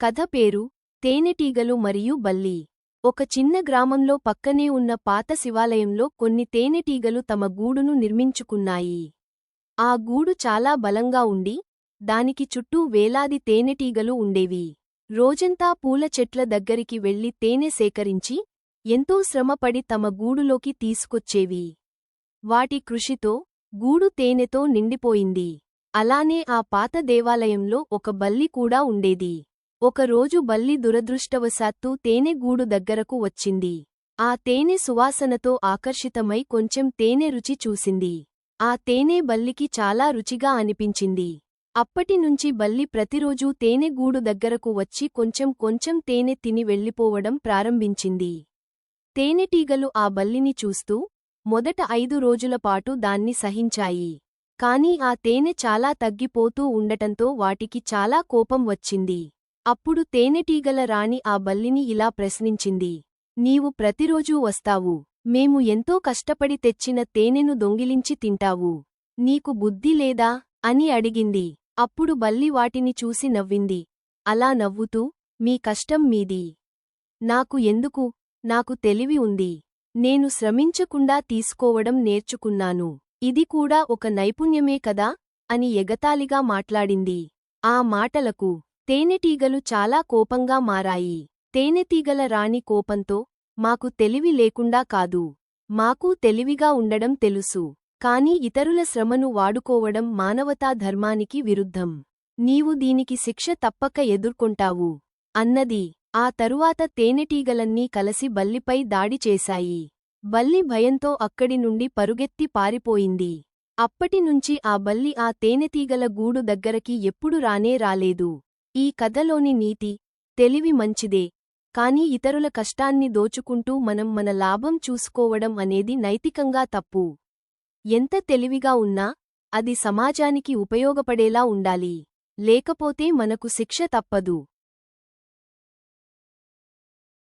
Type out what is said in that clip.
కథ పేరు తేనెటీగలు మరియు బల్లి. ఒక చిన్న గ్రామంలో పక్కనే ఉన్న పాత శివాలయంలో కొన్ని తేనెటీగలు తమ గూడును నిర్మించుకున్నాయి. ఆ గూడు చాలా బలంగా ఉండి దానికి చుట్టూ వేలాది తేనెటీగలు ఉండేవి. రోజంతా పూల చెట్ల దగ్గరికి వెళ్ళి తేనె సేకరించి ఎంతో శ్రమపడి తమ గూడులోకి తీసుకొచ్చేవి. వాటి కృషితో గూడు తేనెతో నిండిపోయింది. అలానే ఆ పాత దేవాలయంలో ఒక బల్లి కూడా ఉండేది. ఒకరోజు బల్లి దురదృష్టవశాత్తు తేనెగూడు దగ్గరకు వచ్చింది. ఆ తేనె సువాసనతో ఆకర్షితమై కొంచెం తేనె రుచి చూసింది. ఆ తేనె బల్లికి చాలా రుచిగా అనిపించింది. అప్పటినుంచి బల్లి ప్రతిరోజూ తేనెగూడు దగ్గరకు వచ్చి కొంచెం కొంచెం తేనె తిని వెళ్ళిపోవడం ప్రారంభించింది. తేనెటీగలు ఆ బల్లిని చూస్తూ మొదట ఐదు రోజులపాటు దాన్ని సహించాయి. కాని ఆ తేనె చాలా తగ్గిపోతూ ఉండటంతో వాటికి చాలా కోపం వచ్చింది. అప్పుడు తేనెటీగల రాణి ఆ బల్లిని ఇలా ప్రశ్నించింది. నీవు ప్రతిరోజూ వస్తావు. మేము ఎంతో కష్టపడి తెచ్చిన తేనెను దొంగిలించి తింటావు. నీకు బుద్ధి లేదా అని అడిగింది. అప్పుడు బల్లి వాటిని చూసి నవ్వింది. అలా నవ్వుతూ? మీ కష్టం మీది. నాకు ఎందుకు? నాకు తెలివి ఉంది. నేను శ్రమించకుండా తీసుకోవడం నేర్చుకున్నాను. ఇది కూడా ఒక నైపుణ్యమే కదా అని ఎగతాళిగా మాట్లాడింది. ఆ మాటలకు తేనెటీగలు చాలా కోపంగా మారాయి. తేనెటీగల రాణి కోపంతో మాకు తెలివి లేకుండా కాదు. మాకూ తెలివిగా ఉండడం తెలుసు. కాని ఇతరుల శ్రమను వాడుకోవడం మానవతా ధర్మానికి విరుద్ధం. నీవు దీనికి శిక్ష తప్పక ఎదుర్కొంటావు. అన్నది. ఆ తరువాత తేనెటీగలన్నీ కలసి బల్లిపై దాడి చేశాయి. బల్లి భయంతో అక్కడి నుండి పరుగెత్తి పారిపోయింది. అప్పటినుంచి ఆ బల్లి ఆ తేనెతీగల గూడు దగ్గరకి ఎప్పుడు రానే రాలేదు. ఈ కథలోని నీతి తెలివి మంచిదే. కాని ఇతరుల కష్టాన్ని దోచుకుంటూ మనం మన లాభం చూసుకోవడం అనేది నైతికంగా తప్పు. ఎంత తెలివిగా ఉన్నా అది సమాజానికి ఉపయోగపడేలా ఉండాలి. లేకపోతే మనకు శిక్ష తప్పదు.